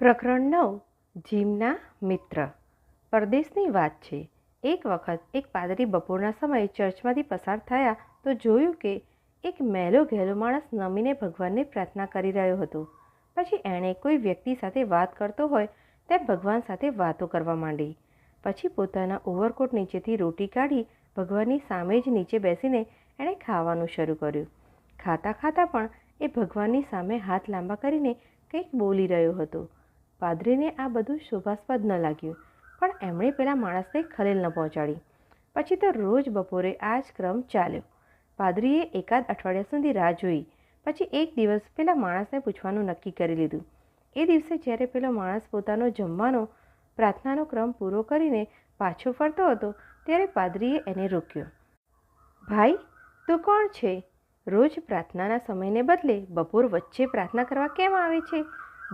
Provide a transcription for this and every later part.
પ્રકરણ નવ, જીમના મિત્ર. પરદેશની વાત છે. એક વખત એક પાદરી બપોરના સમયે ચર્ચમાંથી પસાર થયા તો જોયું કે એક મેલો ઘેલો માણસ નમીને ભગવાનને પ્રાર્થના કરી રહ્યો હતો. પછી એણે કોઈ વ્યક્તિ સાથે વાત કરતો હોય તેમ ભગવાન સાથે વાતો કરવા માંડી. પછી પોતાના ઓવરકોટ નીચેથી રોટી કાઢી ભગવાનની સામે જ નીચે બેસીને એણે ખાવાનું શરૂ કર્યું. ખાતા ખાતા પણ એ ભગવાનની સામે હાથ લાંબા કરીને કંઈક બોલી રહ્યો હતો. પાદરીને આ બધું શોભાસ્પદ ન લાગ્યું, પણ એમણે પેલા માણસને ખલેલ ન પહોંચાડી. પછી તો રોજ બપોરે આ જ ક્રમ ચાલ્યો. પાદરીએ એકાદ અઠવાડિયા સુધી રાહ જોઈ, પછી એક દિવસ પેલા માણસને પૂછવાનું નક્કી કરી લીધું. એ દિવસે જ્યારે પેલો માણસ પોતાનો જમવાનો પ્રાર્થનાનો ક્રમ પૂરો કરીને પાછો ફરતો હતો, ત્યારે પાદરીએ એને રોક્યો. ભાઈ, તું કોણ છે? રોજ પ્રાર્થનાના સમયને બદલે બપોર વચ્ચે પ્રાર્થના કરવા કેમ આવે છે?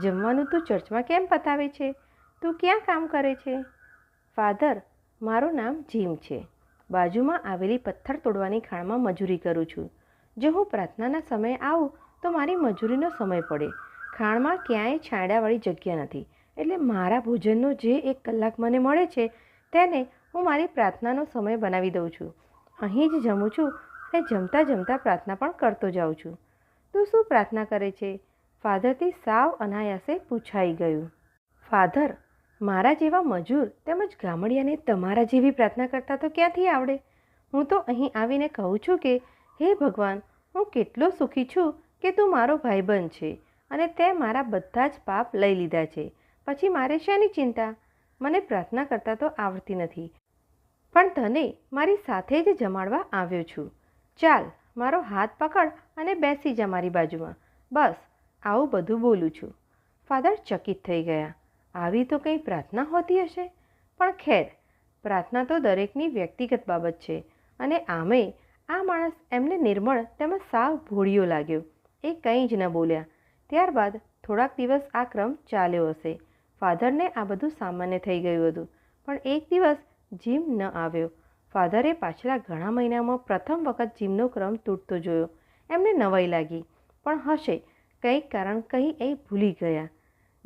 જમવાનું તું ચર્ચમાં કેમ પતાવે છે? તું ક્યાં કામ કરે છે? ફાધર, મારું નામ જીમ છે. બાજુમાં આવેલી પથ્થર તોડવાની ખાણમાં મજૂરી કરું છું. જો હું પ્રાર્થનાના સમયે આવું, તો મારી મજૂરીનો સમય પડે. ખાણમાં ક્યાંય છાંયડાવાળી જગ્યા નથી. એટલે મારા ભોજનનો જે એક કલાક મને મળે છે, તેને હું મારી પ્રાર્થનાનો સમય બનાવી દઉં છું. અહીં જ જમું છું અને જમતા જમતા પ્રાર્થના પણ કરતો જાઉં છું. તું શું પ્રાર્થના કરે છે? ફાધરથી સાવ અનાયાસે પૂછાઈ ગયું, ફાધર, મારા જેવા મજૂર તેમજ ગામડિયાને તમારા જેવી પ્રાર્થના કરતા તો ક્યાંથી આવડે? હું તો અહીં આવીને કહું છું કે, હે ભગવાન, હું કેટલો સુખી છું કે તું મારો ભાઈબંધ છે અને તે મારા બધા જ પાપ લઈ લીધા છે. પછી મારે શેની ચિંતા? મને પ્રાર્થના કરતા તો આવડતી નથી. પણ તને મારી સાથે જ જમાડવા આવ્યો છું. ચાલ, મારો હાથ પકડ અને બેસી જા મારી બાજુમાં. બસ આવું બધું બોલું છું. ફાધર ચકિત થઈ ગયા. આવી તો કંઈ પ્રાર્થના હોતી હશે? પણ ખેર, પ્રાર્થના તો દરેકની વ્યક્તિગત બાબત છે અને આમે આ માણસ એમને નિર્મળ તેમજ સાવ ભોળિયો લાગ્યો. એ કંઈ જ ન બોલ્યા. ત્યારબાદ થોડાક દિવસ આ ક્રમ ચાલ્યો હશે. ફાધરને આ બધું સામાન્ય થઈ ગયું હતું. પણ એક દિવસ જીમ ન આવ્યો. ફાધરે પાછલા ઘણા મહિનામાં પ્રથમ વખત જીમનો ક્રમ તૂટતો જોયો. એમને નવાઈ લાગી. પણ હશે કંઈક કારણ કંઈ એ ભૂલી ગયા.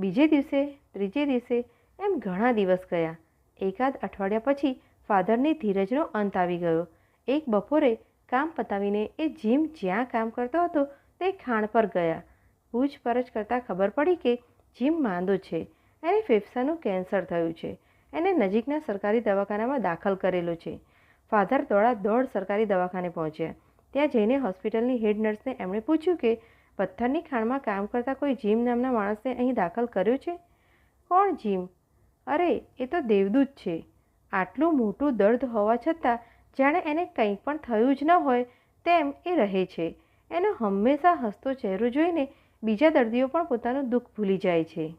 બીજે દિવસે, ત્રીજે દિવસે એમ ઘણા દિવસ ગયા. એકાદ અઠવાડિયા પછી ફાધરની ધીરજનો અંત આવી ગયો. એક બપોરે કામ પતાવીને એ જીમ જ્યાં કામ કરતો હતો તે ખાણ પર ગયા. પૂછપરછ કરતાં ખબર પડી કે જીમ માંદો છે. એને ફેફસાનું કેન્સર થયું છે. એને નજીકના સરકારી દવાખાનામાં દાખલ કરેલો છે. ફાધર દોડા દોડ સરકારી દવાખાને પહોંચ્યા. ત્યાં જઈને હોસ્પિટલની હેડ નર્સને એમણે પૂછ્યું કે પથ્થરની ખાણમાં કામ કરતા કોઈ જીમ નામના માણસને અહીં દાખલ કર્યો છે? કોણ જીમ? અરે, એ તો દેવદૂત છે. આટલું મોટું દર્દ હોવા છતાં જાણે એને કંઈ પણ થયું જ ન હોય તેમ એ રહે છે. એનો હંમેશા હસતો ચહેરો જોઈને બીજા દર્દીઓ પણ પોતાનું દુઃખ ભૂલી જાય છે.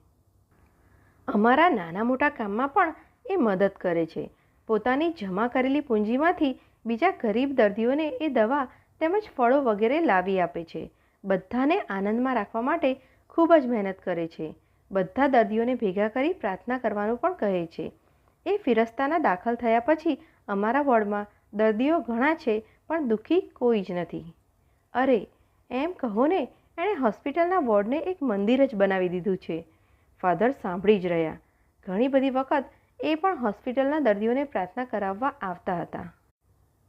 અમારા નાના મોટા કામમાં પણ એ મદદ કરે છે. પોતાની જમા કરેલી પૂંજીમાંથી બીજા ગરીબ દર્દીઓને એ દવા તેમજ ફળો વગેરે લાવી આપે છે. બધાને આનંદમાં રાખવા માટે ખૂબ જ મહેનત કરે છે. બધા દર્દીઓને ભેગા કરી પ્રાર્થના કરવાનું પણ કહે છે. એ ફિરસ્તાના દાખલ થયા પછી અમારા વોર્ડમાં દર્દીઓ ઘણા છે, પણ દુઃખી કોઈ જ નથી. અરે, એમ કહો ને, એણે હોસ્પિટલના વોર્ડને એક મંદિર જ બનાવી દીધું છે. ફાધર સાંભળી જ રહ્યા. ઘણી બધી વખત એ પણ હોસ્પિટલના દર્દીઓને પ્રાર્થના કરાવવા આવતા હતા.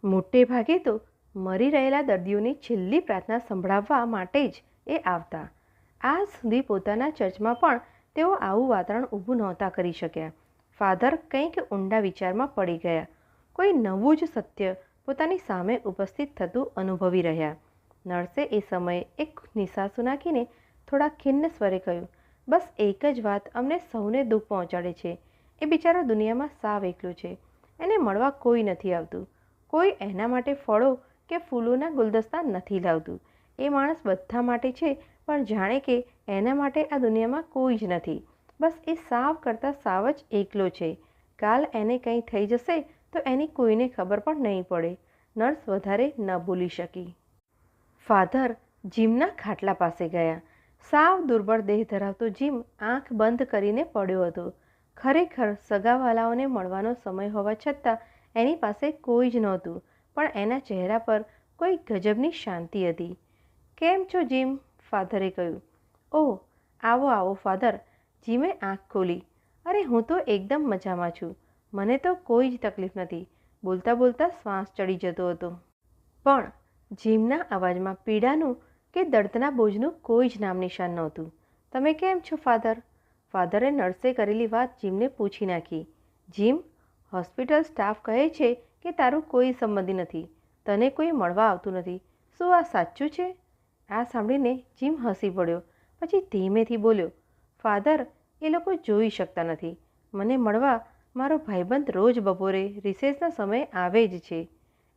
મોટે ભાગે તો મરી રહેલા દર્દીઓની છેલ્લી પ્રાર્થના સંભળાવવા માટે જ એ આવતા. આજ સુધી પોતાના ચર્ચમાં પણ તેઓ આવું વાતાવરણ ઊભું નહોતા કરી શક્યા. ફાધર કંઈક ઊંડા વિચારમાં પડી ગયા. કોઈ નવું જ સત્ય પોતાની સામે ઉપસ્થિત થતું અનુભવી રહ્યા. નર્સે એ સમયે એક નિશાસુ નાખીને થોડા ખિન્ન સ્વરે કહ્યું, બસ એક જ વાત અમને સૌને દુઃખ પહોંચાડે છે. એ બિચારો દુનિયામાં સાવ એકલો છે. એને મળવા કોઈ નથી આવતું. કોઈ એના માટે ફળો કે ફૂલોના ગુલદસ્તા નથી લાવતું. એ માણસ બધા માટે છે, પણ જાણે કે એના માટે આ દુનિયામાં કોઈ જ નથી. બસ એ સાવ કરતાં સાવ જ એકલો છે. કાલ એને કંઈ થઈ જશે તો એની કોઈને ખબર પણ નહીં પડે. નર્સ વધારે ન બોલી શકી. ફાધર જીમના ખાટલા પાસે ગયા. સાવ દુર્બળ દેહ ધરાવતો જીમ આંખ બંધ કરીને પડ્યો હતો. ખરેખર સગાવાલાઓને મળવાનો સમય હોવા છતાં એની પાસે કોઈ જ નહોતું. પણ એના ચહેરા પર કોઈ ગજબની શાંતિ હતી. કેમ છો જીમ? ફાધરે કહ્યું. ઓહ, આવો આવો, ફાધર. જીમે આંખ ખોલી. અરે, હું તો એકદમ મજામાં છું. મને તો કોઈ જ તકલીફ નથી. બોલતા બોલતા શ્વાસ ચડી જતો હતો. પણ જીમના અવાજમાં પીડાનું કે દર્દના બોજનું કોઈ જ નામ નિશાન નહોતું. તમે કેમ છો, ફાધર? ફાધરે નર્સે કરેલી વાત જીમને પૂછી નાખી. જીમ, હોસ્પિટલ સ્ટાફ કહે છે કે તારું કોઈ સંબંધી નથી. તને કોઈ મળવા આવતું નથી. શું આ સાચું છે? આ સાંભળીને જીમ હસી પડ્યો. પછી ધીમેથી બોલ્યો, ફાધર, એ લોકો જોઈ શકતા નથી. મને મળવા મારો ભાઈબંધ રોજ બપોરે રિસેસના સમયે આવે જ છે.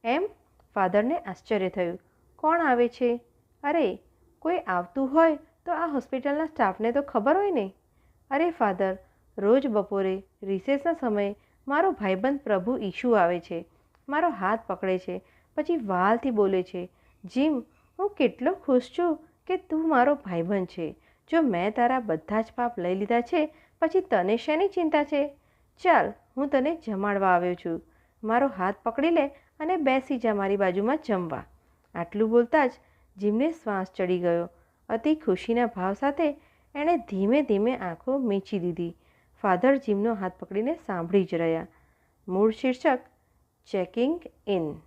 એમ? ફાધરને આશ્ચર્ય થયું. કોણ આવે છે? અરે, કોઈ આવતું હોય તો આ હોસ્પિટલના સ્ટાફને તો ખબર હોય ને. અરે ફાધર, રોજ બપોરે રિસેસના સમયે મારો ભાઈબંધ પ્રભુ ઈશુ આવે છે. મારો હાથ પકડે છે, પછી વાલથી બોલે છે, જીમ, હું કેટલો ખુશ છું કે તું મારો ભાઈબંધ છે. જો મેં તારા બધા જ પાપ લઈ લીધા છે, પછી તને શેની ચિંતા છે? ચાલ, હું તને જમાડવા આવ્યો છું. મારો હાથ પકડી લે અને બેસી જા મારી બાજુમાં જમવા. આટલું બોલતા જ જીમને શ્વાસ ચડી ગયો. અતિ ખુશીના ભાવ સાથે એણે ધીમે ધીમે આંખો મીંચી દીધી. ફાધર જીમનો હાથ પકડીને સાંભળી જ રહ્યા. મૂળ શીર્ષક checking in.